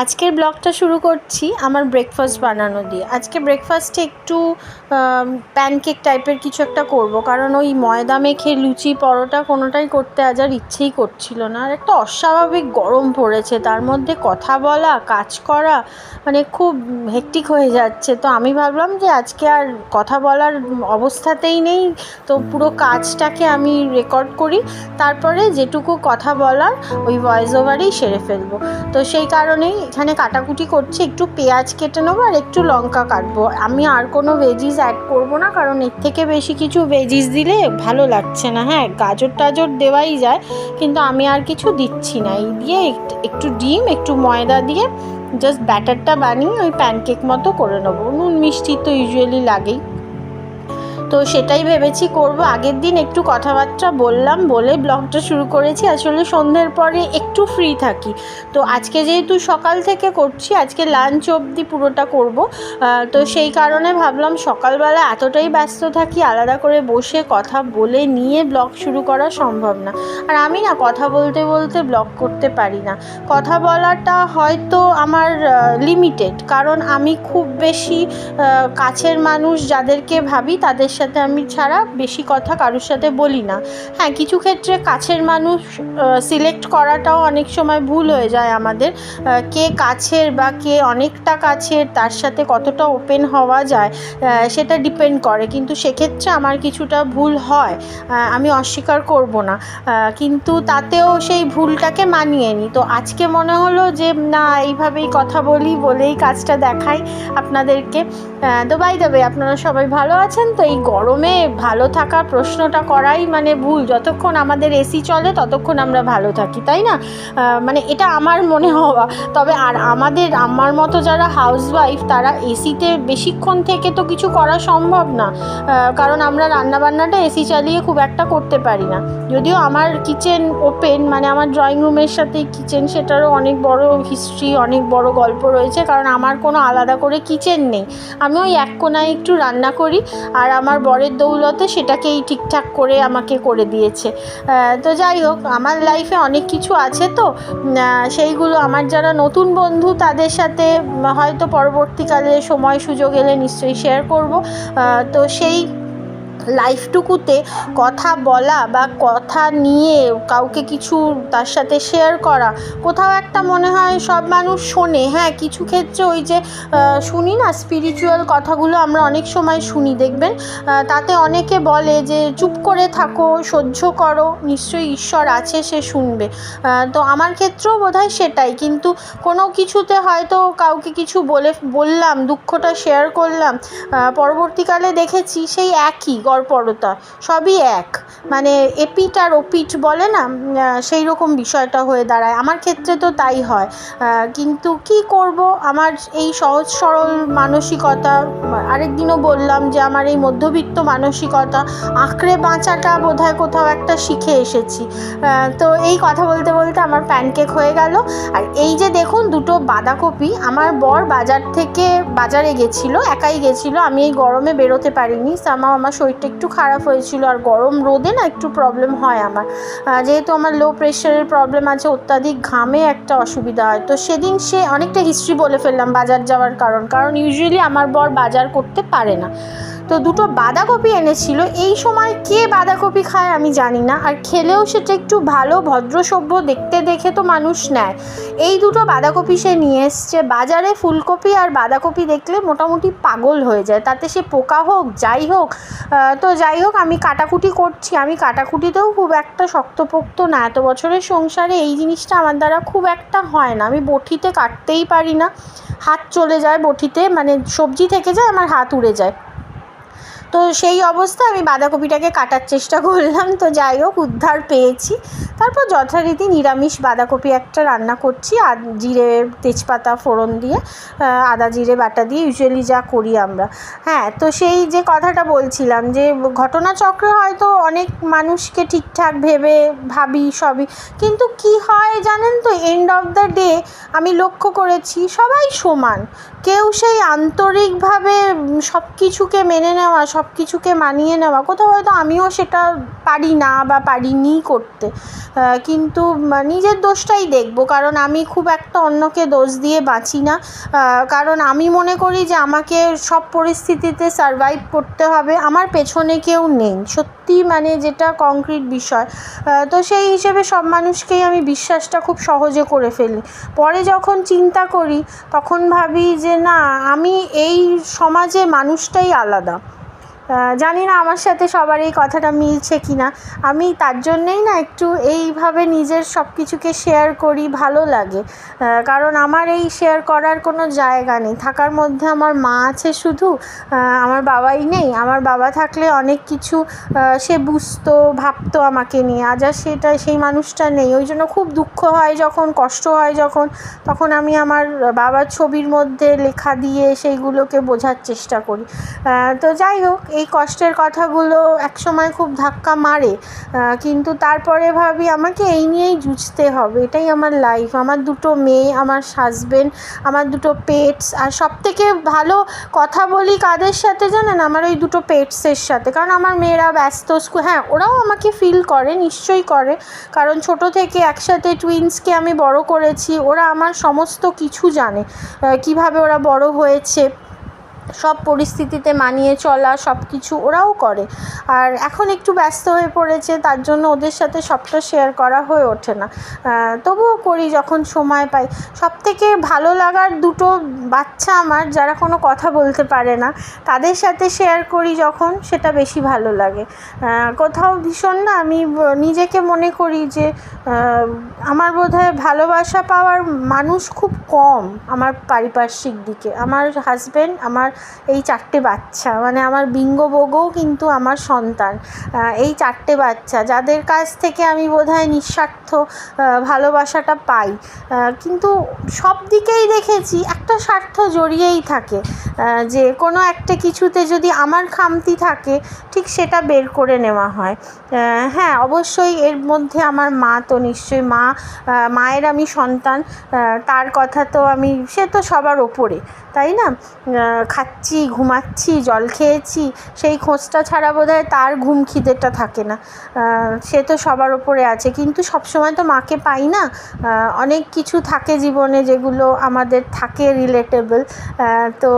আজকের ব্লগটা শুরু করছি আমার ব্রেকফাস্ট বানানো দিয়ে। আজকে ব্রেকফাস্টে একটু প্যানকেক টাইপের কিছু একটা করব, কারণ ওই ময়দা মেখে লুচি, পরোটা কোনোটাই করতে আজ আর ইচ্ছেই করছিল না। আর একটা অস্বাভাবিক গরম পড়েছে, তার মধ্যে কথা বলা, কাজ করা মানে খুব হেক্টিক হয়ে যাচ্ছে। তো আমি ভাবলাম যে আজকে আর কথা বলার অবস্থাতেই নেই, তো পুরো কাজটাকে আমি রেকর্ড করি, তারপরে যেটুকু কথা বলার ওই ভয়েস ওভারেই সেরে ফেলব। তো সেই কারণেই এখানে কাটাকুটি করছি, একটু পেঁয়াজ কেটে নেব আর একটু লঙ্কা কাটবো। আমি আর কোনো ভেজিস অ্যাড করব না, কারণ এর থেকে বেশি কিছু ভেজিস দিলে ভালো লাগছে না। হ্যাঁ গাজর টাজর দেওয়াই যায়, কিন্তু আমি আর কিছু দিচ্ছি না। এই দিয়ে একটু- ডিম, একটু ময়দা দিয়ে জাস্ট ব্যাটারটা বানিয়ে ওই প্যানকেক মতো করে নেব। নুন, মিষ্টি তো ইউজুয়ালি লাগেই। তো সেটাই ভেবেছি করব। আগের দিন একটু কথাবার্তা বললাম, বলে ব্লগটা শুরু করেছি। আসলে সন্ধ্যের পরে একটু ফ্রি থাকি। তো আজকে যেহেতু সকাল থেকে করছি, আজকে লাঞ্চ অবধি পুরোটা করব। তো সেই কারণে ভাবলাম সকালবেলা এতটাই ব্যস্ত থাকি, আলাদা করে বসে কথা বলে নিয়ে ব্লগ শুরু করা সম্ভব না। আর আমি না কথা বলতে বলতে ব্লগ করতে পারি না। কথা বলাটা হয়তো আমার লিমিটেড কারণ আমি খুব বেশি কাছের মানুষ যাদেরকে ভাবি, তাদের সাথে আমি ছাড়া বেশি কথা কারোর সাথে বলি না। হ্যাঁ কিছু ক্ষেত্রে কাছের মানুষ সিলেক্ট করাটাও অনেক সময় ভুল হয়ে যায় আমাদের। কে কাছের বা কে অনেকটা কাছের, তার সাথে কতটা ওপেন হওয়া যায় সেটা ডিপেন্ড করে। কিন্তু সেক্ষেত্রে আমার কিছুটা ভুল হয় আমি অস্বীকার করব না। কিন্তু তাতেও সেই ভুলটাকে মানিয়ে নিই তো আজকে মনে হলো যে, না, এইভাবেই কথা বলি, বলেই কাজটা দেখাই আপনাদেরকে। তো বাই দেবে আপনারা সবাই ভালো আছেন, তো এই গরমে ভালো থাকার প্রশ্নটা করাই মানে ভুল। যতক্ষণ আমাদের এসি চলে, ততক্ষণ আমরা ভালো থাকি, তাই না? মানে এটা আমার মনে হওয়া। তবে আর আমাদের, আমার মতো যারা হাউসওয়াইফ তারা এসিতে বেশিক্ষণ থেকে তো কিছু করা সম্ভব না। কারণ আমরা রান্নাবান্নাটা এসি চালিয়ে খুব একটা করতে পারি না। যদিও আমার কিচেন ওপেন মানে আমার ড্রয়িং রুমের সাথে কিচেন সেটারও অনেক বড় হিস্ট্রি অনেক বড় গল্প রয়েছে। কারণ আমার কোনো আলাদা করে কিচেন নেই। আমি ওই এক কোনায় একটু রান্না করি, আর আমার বরের দৌলতে সেটাকেই ঠিকঠাক করে আমাকে করে দিয়েছে। তো যাই হোক, আমার লাইফে অনেক কিছু আছে তো। সেইগুলো আমার যারা নতুন বন্ধু তাদের সাথে হয়তো পরবর্তীকালে সময় সুযোগ এলে নিশ্চয়ই শেয়ার করব। তো সেই লাইফটুকুতে কথা বলা বা কথা নিয়ে কাউকে কিছু তার সাথে শেয়ার করা। কোথাও একটা মনে হয় সব মানুষ শোনে। হ্যাঁ কিছু ক্ষেত্রে ওই যে শুনি না স্পিরিচুয়াল কথাগুলো আমরা অনেক সময় শুনি, দেখবেন? তাতে অনেকে বলে যে, চুপ করে থাকো, সহ্য করো, নিশ্চয়ই ঈশ্বর আছে, সে শুনবে। তো আমার ক্ষেত্রেও বোধহয় সেটাই। কিন্তু কোনো কিছুতে হয়তো কাউকে কিছু বলে, বললাম, দুঃখটা শেয়ার করলাম পরবর্তীকালে দেখেছি সেই একই। গড়পড়তা সবই এক। মানে এপিট আর ওপিট বলে না সেই রকম বিষয়টা হয়ে দাঁড়ায়। আমার ক্ষেত্রে তো তাই হয়। কিন্তু কি করব? আমার এই সহজ সরল মানসিকতা আরেকদিনও বললাম যে আমার এই মধ্যবিত্ত মানসিকতা, আঁকড়ে বাঁচাটা বোধহয় কোথাও একটা শিখে এসেছি। তো এই কথা বলতে বলতে আমার প্যানকেক হয়ে গেল। আর এই যে দেখুন দুটো বাঁধাকপি, আমার বর বাজার থেকে বাজারে গেছিল, একাই গেছিল, আমি এই গরমে বেরোতে পারিনি সামাও আমার শরীরটা একটু খারাপ হয়েছিল আর গরম রোদে না একটু প্রবলেম হয় আমার। যেহেতু আমার লো প্রেশারের প্রবলেম আছে, অত্যাধিক ঘামে একটা অসুবিধা হয়। তো সেদিন সে অনেকটা হিস্ট্রি বলে ফেললাম বাজার যাওয়ার কারণ। কারণ ইউজুয়ালি আমার বর বাজার করতে পারে না। তো দুটো বাঁধাকপি এনেছিল। এই সময় কে বাঁধাকপি খায় আমি জানি না। আর খেলেও সেটা একটু ভালো, ভদ্র সভ্য দেখতে দেখে তো মানুষ নেয়। এই দুটো বাঁধাকপি সে নিয়ে এসছে। বাজারে ফুলকপি আর বাঁধাকপি দেখলে মোটামুটি পাগল হয়ে যায়। তাতে সে পোকা হোক, যাই হোক তো যাই হোক, আমি কাটাকুটি করছি। আমি কাটাকুটিতেও খুব একটা শক্তপোক্ত না। এত বছরের সংসারে এই জিনিসটা আমার দ্বারা খুব একটা হয় না। আমি বটিতে কাটতেই পারি না। হাত চলে যায় বটিতে মানে সবজি থেকে যায়, আমার হাত উড়ে যায়। তো সেই অবস্থায় আমি বাঁধাকপিটাকে কাটার চেষ্টা করলাম। তো যাই হোক, উদ্ধার পেয়েছি। তারপর যথারীতি নিরামিষ বাঁধাকপি একটা রান্না করছি। আর জিরে তেজপাতা ফোড়ন দিয়ে আদা জিরে বাটা দিয়ে ইউজুয়ালি যা করি আমরা। হ্যাঁ তো সেই যে কথাটা বলছিলাম যে, ঘটনাচক্রে হয়তো অনেক মানুষকে ঠিকঠাক ভেবে ভাবি সবই। কিন্তু কি হয় জানেন তো? এন্ড অফ দ্য ডে আমি লক্ষ্য করেছি সবাই সমান। কেউ সেই আন্তরিকভাবে সব কিছুকে মেনে নেওয়া সব কিছুকে মানিয়ে নেওয়া, কোথাও হয়তো আমিও সেটা পারি না বা পারিনি করতে। কিন্তু নিজের দোষটাই দেখব, কারণ আমি খুব একটা অন্যকে দোষ দিয়ে বাঁচি না। কারণ আমি মনে করি যে আমাকে সব পরিস্থিতিতে সারভাইভ করতে হবে, আমার পেছনে কেউ নেই। সত্যি মানে যেটা কংক্রিট বিষয়। তো সেই হিসেবে সব মানুষকেই আমি বিশ্বাসটা খুব সহজে করে ফেলি। পরে যখন চিন্তা করি, তখন ভাবি যে না আমি এই সমাজে মানুষটাই আলাদা। জানি না আমার সাথে সবার এই কথাটা মিলছে কি না আমি তার জন্যেই না একটু এইভাবে নিজের সব কিছুকে শেয়ার করি, ভালো লাগে। কারণ আমার এই শেয়ার করার কোনো জায়গা নেই। থাকার মধ্যে আমার মা আছে শুধু আমার বাবাই নেই। আমার বাবা থাকলে অনেক কিছু সে বুঝতো, ভাবতো আমাকে নিয়ে। আজ আর সেটা, সেই মানুষটা নেই। ওই জন্য খুব দুঃখ হয় যখন, কষ্ট হয় যখন, তখন আমি আমার বাবার ছবির মধ্যে লেখা দিয়ে সেইগুলোকে বোঝার চেষ্টা করি। তো যাই হোক এই কষ্টের কথাগুলো একসময় খুব ধাক্কা মারে কিন্তু তারপরে ভাবি আমাকে এই নিয়েই জুঝতে হবে, এটাই আমার লাইফ আমার দুটো মেয়ে, আমার হাজবেন্ড আমার দুটো পেটস আর সব থেকে ভালো কথা বলি কাদের সাথে জানেন? আমার ওই দুটো পেটসের সাথে, কারণ আমার মেয়েরা ব্যস্ত স্কুল হ্যাঁ ওরাও আমাকে ফিল করে, নিশ্চয়ই করে, কারণ ছোট থেকে একসাথে টুইন্সকে আমি বড় করেছি, ওরা আমার সমস্ত কিছু জানে কীভাবে ওরা বড় হয়েছে। সব পরিস্থিতিতে মানিয়ে চলা, সব কিছু ওরাও করে। আর এখন একটু ব্যস্ত হয়ে পড়েছে, তার জন্য ওদের সাথে সবটা শেয়ার করা হয়ে ওঠে না। তবুও করি যখন সময় পাই। সব থেকে ভালো লাগার দুটো বাচ্চা আমার, যারা কোনো কথা বলতে পারে না, তাদের সাথে শেয়ার করি যখন, সেটা বেশি ভালো লাগে। কোথাও ভীষণ না, আমি নিজেকে মনে করি যে আমার বোধহয় ভালোবাসা পাওয়ার মানুষ খুব কম আমার পারিপার্শ্বিক দিকে। আমার হাজব্যান্ড আমার এই চারটে বাচ্চা মানে আমার বিঙ্গ বগও কিন্তু আমার সন্তান। এই চারটে বাচ্চা, যাদের কাছ থেকে আমি বোধহয় নিঃস্বার্থ ভালোবাসাটা পাই। কিন্তু সব দিকেই দেখেছি একটা স্বার্থ জড়িয়েই থাকে। যে কোনো একটা কিছুতে যদি আমার খামতি থাকে, ঠিক সেটা বের করে নেওয়া হয়। হ্যাঁ অবশ্যই এর মধ্যে আমার মা তো নিশ্চয়ই মা মায়ের আমি সন্তান তার কথা তো আমি, সে তো সবার ওপরে, তাই না? খাচ্ছি, ঘুমাচ্ছি, জল খেয়েছি, সেই খোঁজটা ছাড়া বোধহয় তার ঘুম খিদেটা থাকে না। সে তো সবার ওপরে আছে। কিন্তু সবসময় তো মাকে পাই না। অনেক কিছু থাকে জীবনে যেগুলো আমাদের থাকে রিলেটেবল তো,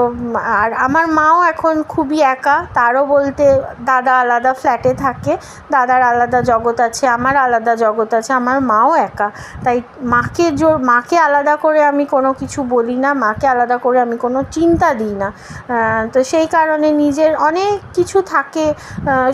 আর আমার মাও এখন খুবই একা। তারও বলতে দাদা আলাদা ফ্ল্যাটে থাকে। দাদার আলাদা জগৎ আছে, আমার আলাদা জগৎ আছে, আমার মাও একা। তাই মাকে জোর, মাকে আলাদা করে আমি কোনো কিছু বলি না, মাকে আলাদা করে আমি কোনো চিন্তা দিই না। তো সেই কারণে নিজের অনেক কিছু থাকে।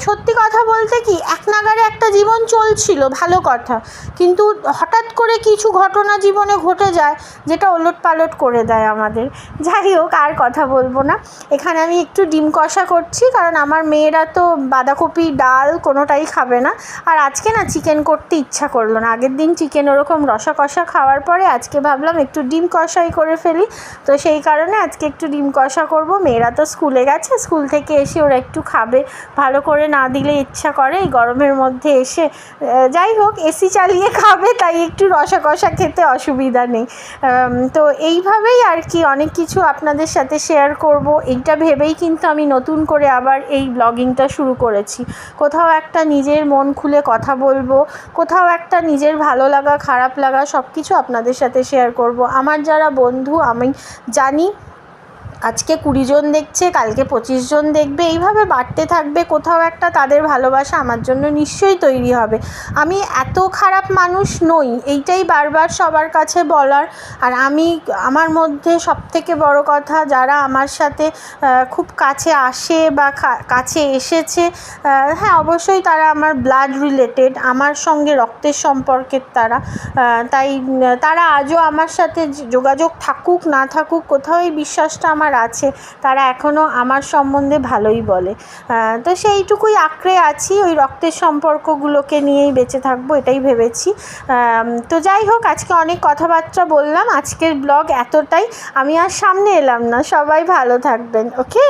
সত্যি কথা বলতে কি, এক নাগারে একটা জীবন চলছিল, ভালো কথা। কিন্তু হঠাৎ করে কিছু ঘটনা জীবনে ঘটে যায়, যেটা ওলট পালট করে দেয় আমাদের। যাই হোক, আর কথা বলব না। এখানে আমি একটু ডিম কষা করছি, কারণ আমার মেয়েরা তো বাঁধাকপি, ডাল কোনোটাই খাবে না। আর আজকে না চিকেন করতে ইচ্ছা করল না। আগের দিন চিকেন ওরকম রসা কষা খাওয়ার পরে আজকে ভাবলাম একটু ডিম কষাই করে ফেলি। তো সেই কারণে আজকে একটু ডিম কষা করব। মেয়েরা তো স্কুলে গেছে, স্কুল থেকে এসে ওরা একটু খাবে। ভালো করে না দিলে ইচ্ছা করে, এই গরমের মধ্যে এসে যাই হোক, এসি চালিয়ে খাবে, তাই একটু রসা কষা খেতে অসুবিধা নেই। তো এইভাবেই আর কি অনেক কিছু আপনাদের সাথে শেয়ার করব। এইটা ভেবেই কিন্তু আমি নতুন করে আবার এই ব্লগিংটা শুরু করেছি। কোথাও একটা নিজের মন খুলে কথা বলব, কোথাও একটা নিজের ভালো লাগা, খারাপ লাগা সব কিছু আপনাদের সাথে শেয়ার করব। আমার যারা বন্ধু, আমি জানি আজকে কুড়ি জন দেখছে, কালকে পঁচিশ জন দেখবে, এইভাবে বাড়তে থাকবে, কোথাও একটা তাদের ভালোবাসা আমার জন্য নিশ্চয়ই তৈরি হবে। আমি এত খারাপ মানুষ নই, এইটাই বারবার সবার কাছে বলার। আর আমি, আমার মধ্যে সবথেকে বড় কথা, যারা আমার সাথে খুব কাছে আসে বা কাছে এসেছে হ্যাঁ অবশ্যই তারা আমার ব্লাড রিলেটেড আমার সঙ্গে রক্তের সম্পর্কের তারা। তাই, তারা আজও আমার সাথে যোগাযোগ থাকুক, না থাকুক, কোথাও এই বিশ্বাসটা আমার আছে, তারা এখনও আমার সম্বন্ধে ভালোই বলে। তো সেইটুকুই আঁকড়ে আছি, ওই রক্তের সম্পর্কগুলোকে নিয়েই বেঁচে থাকব, এটাই ভেবেছি। তো যাই হোক, আজকে অনেক কথাবার্তা বললাম, আজকের ব্লগ এতটাই, আমি আর সামনে এলাম না, সবাই ভালো থাকবেন, ওকে?